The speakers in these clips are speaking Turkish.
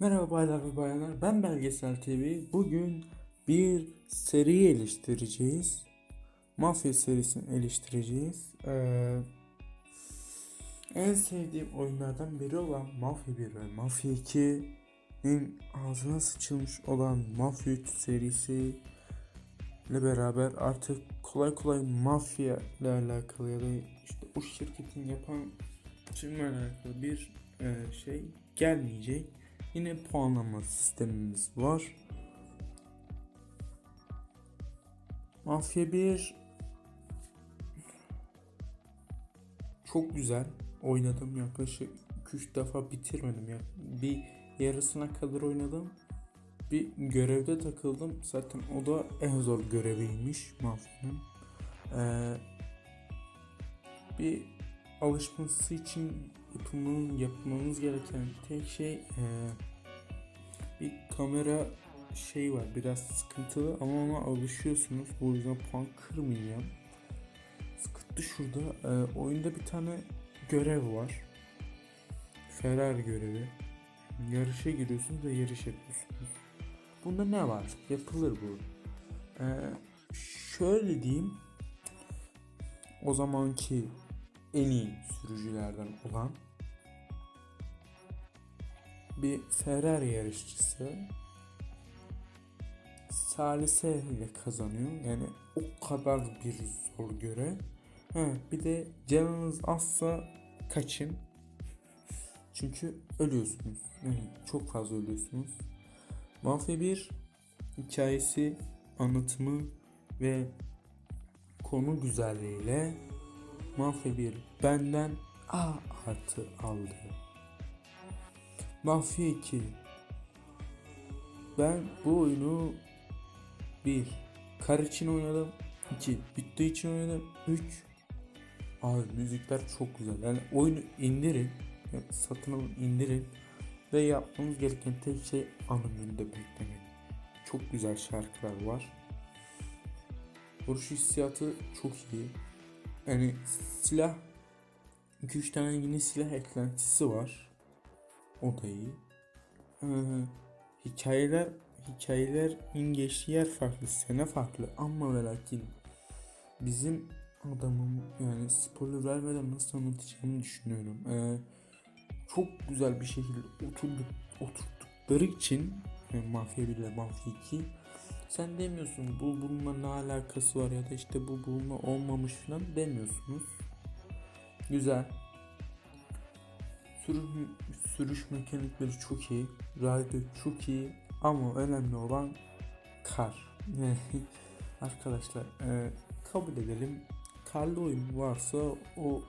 Merhaba baylar ve bayanlar. Ben Belgesel TV. Bugün bir seri eleştireceğiz. Mafya serisini eleştireceğiz. Ee, en sevdiğim oyunlardan biri olan Mafya 1 ve Mafya 2'nin ağzına sıçılmış olan Mafya 3 serisi ile beraber artık kolay kolay mafya ile alakalı ya da işte o şirketin yapan filmle alakalı bir e, şey gelmeyecek. Yine puanlama sistemimiz var. Mafya 1 çok güzel. Oynadım yaklaşık 2-3 defa bitirmedim ya. Bir yarısına kadar oynadım. Bir görevde takıldım. Zaten o da en zor göreviymiş mafyanın. Ee, bir alışması için yapılmanız, yapmanız gereken tek şey ee, bir kamera şey var biraz sıkıntılı ama ona alışıyorsunuz. Bu yüzden puan kırmayacağım. Sıkıntı şurada. Ee, oyunda bir tane görev var. Ferrari görevi. Yarışa giriyorsunuz ve yarış yapıyorsunuz. Bunda ne var? Yapılır bu. Ee, şöyle diyeyim. O zamanki en iyi sürücülerden olan bir Ferrari yarışçısı salise ile kazanıyor. Yani o kadar bir zor görev. Ha, bir de canınız azsa kaçın. Çünkü ölüyorsunuz. Yani çok fazla ölüyorsunuz. Mafya 1 hikayesi, anlatımı ve konu güzelliğiyle Mafya 1 benden A artı aldı. Mafya 2 Ben bu oyunu 1 Kar için oynadım. 2 Bitti için oynadım. 3 Abi müzikler çok güzel. Yani oyunu indirin yani satın alın indirin ve yapmanız gereken tek şey menüde beklemek. Çok güzel şarkılar var. Vuruş hissiyatı çok iyi. Yani silah 2-3 tane yine silah eklentisi var. O da iyi. Ee, hikayeler hikayeler in geçtiği yer farklı, sene farklı ama ve lakin bizim adamım yani spoiler vermeden nasıl anlatacağımı düşünüyorum. Ee, çok güzel bir şekilde oturduk, oturttukları için yani Mafya 1 ile Mafya 2 sen demiyorsun bu bununla ne alakası var ya da işte bu bununla olmamış falan demiyorsunuz. Güzel. Sürüş, sürüş mekanikleri çok iyi. Radyo çok iyi. Ama önemli olan kar. Arkadaşlar e, kabul edelim. Karlı oyun varsa o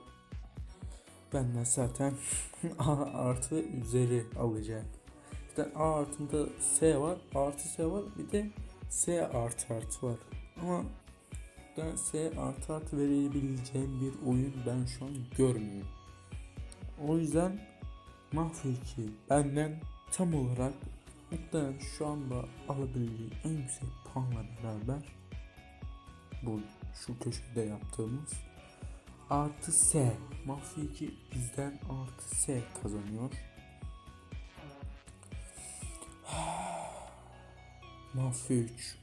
benden zaten A artı üzeri alacak. İşte A artıında S var. Artı S var. Bir de S artı artı var. Ama ben S artı artı verebileceğim bir oyun ben şu an görmüyorum. O yüzden 2 benden tam olarak muhtemelen şu anda alabildiği en yüksek puanla beraber bu şu köşede yaptığımız artı S 2 bizden artı S kazanıyor. Mafya 3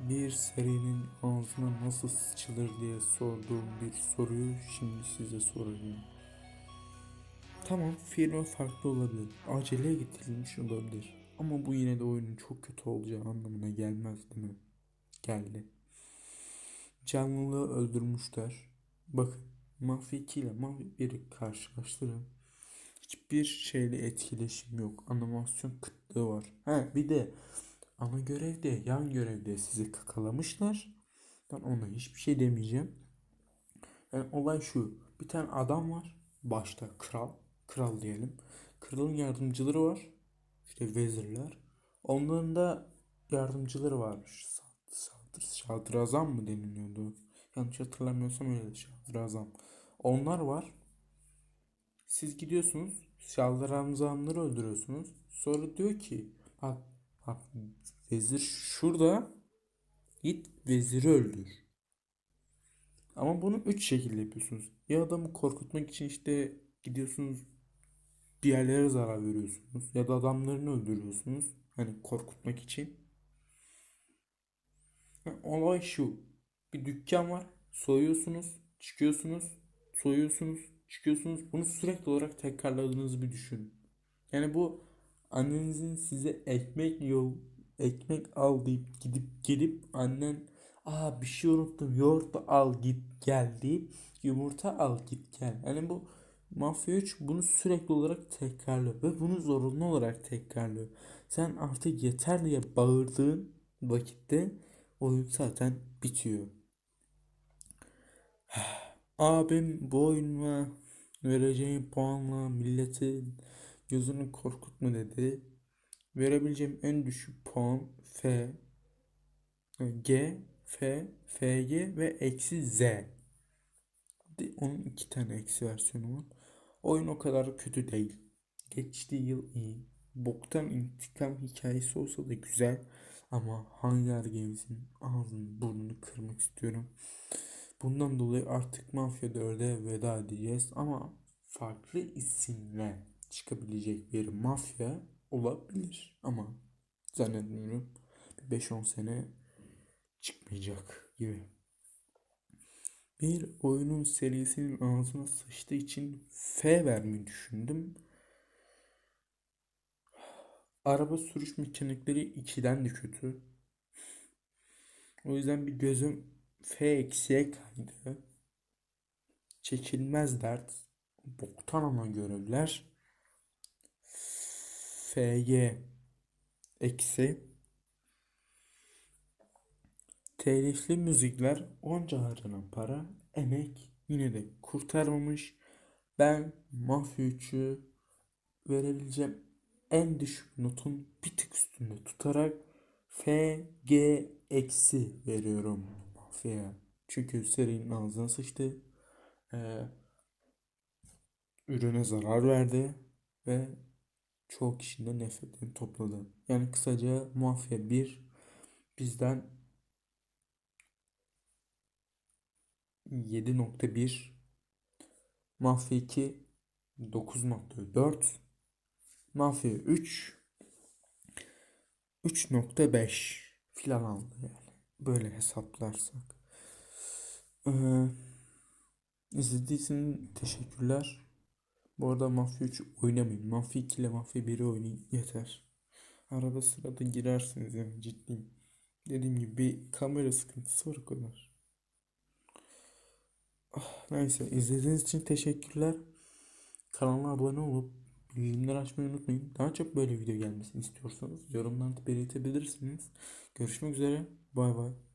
Bir serinin ağzına nasıl sıçılır diye sorduğum bir soruyu şimdi size soracağım. Tamam firma farklı olabilir. Acele getirilmiş olabilir. Ama bu yine de oyunun çok kötü olacağı anlamına gelmez değil mi? Geldi. Canlılığı öldürmüşler. Bakın Mafya 2 ile Mafya 1'i karşılaştırın hiçbir şeyle etkileşim yok. Animasyon kıtlığı var. Ha bir de ana görevde, yan görevde sizi kakalamışlar. Ben ona hiçbir şey demeyeceğim. Yani olay şu. Bir tane adam var. Başta kral. Kral diyelim. Kralın yardımcıları var. İşte vezirler. Onların da yardımcıları varmış. Şadrazam mı deniliyordu? Yanlış hatırlamıyorsam öyle Şadrazam. Onlar var. Siz gidiyorsunuz Şaldıramzamları öldürüyorsunuz. Sonra diyor ki bak bak vezir şurada git veziri öldür. Ama bunu üç şekilde yapıyorsunuz. Ya adamı korkutmak için işte gidiyorsunuz bir yerlere zarar veriyorsunuz ya da adamlarını öldürüyorsunuz. Hani korkutmak için. Olay şu. Bir dükkan var. Soyuyorsunuz, çıkıyorsunuz, soyuyorsunuz, çıkıyorsunuz. Bunu sürekli olarak tekrarladığınızı bir düşünün. Yani bu annenizin size ekmek yol, ekmek al deyip gidip gelip annen aa bir şey unuttum yoğurt al git gel deyip yumurta al git gel. Yani bu Mafya 3 bunu sürekli olarak tekrarlıyor ve bunu zorunlu olarak tekrarlıyor. Sen artık yeter diye bağırdığın vakitte oyun zaten bitiyor. Abim bu oyunla vereceğim puanla milletin gözünü korkutma dedi. Verebileceğim en düşük puan F, G, F, FG ve eksi Z. Onun iki tane eksi versiyonu var. Oyun o kadar kötü değil. Geçtiği yıl iyi. Boktan intikam hikayesi olsa da güzel. Ama Hunger Games'in ağzını burnunu kırmak istiyorum. Bundan dolayı artık Mafya 4'e veda edeceğiz. Ama farklı isimle çıkabilecek bir mafya olabilir. Ama zannetmiyorum. Bir 5-10 sene çıkmayacak gibi. Bir oyunun serisinin ağzına sıçtığı için F vermeyi düşündüm. Araba sürüş mekanikleri 2'den de kötü. O yüzden bir gözüm F eksiye kaydı. Çekilmez dert. Boktan ama görevler. FG eksi. Telifli müzikler onca harcanan para, emek yine de kurtarmamış. Ben Mafya 3'ü verebileceğim en düşük notun bir tık üstünde tutarak FG eksi veriyorum Mafya'ya. Çünkü serinin ağzına sıçtı. Ee, ürüne zarar verdi ve çoğu kişinin nefretini topladı. Yani kısaca Mafya 1 bizden 7.1 Mafya 2 9.4 Mafya 3 3.5 filan aldı yani. Böyle hesaplarsak. Ee, izlediğiniz teşekkürler. Bu arada Mafya 3 oynamayın. Mafya 2 ile Mafya 1'i oynayın. Yeter. Arada sırada girersiniz yani ciddiyim. Dediğim gibi bir kamera sıkıntısı var o kadar. Neyse izlediğiniz için teşekkürler. Kanala abone olup bildirimleri açmayı unutmayın. Daha çok böyle video gelmesini istiyorsanız yorumlarda belirtebilirsiniz. Görüşmek üzere. Bay bay.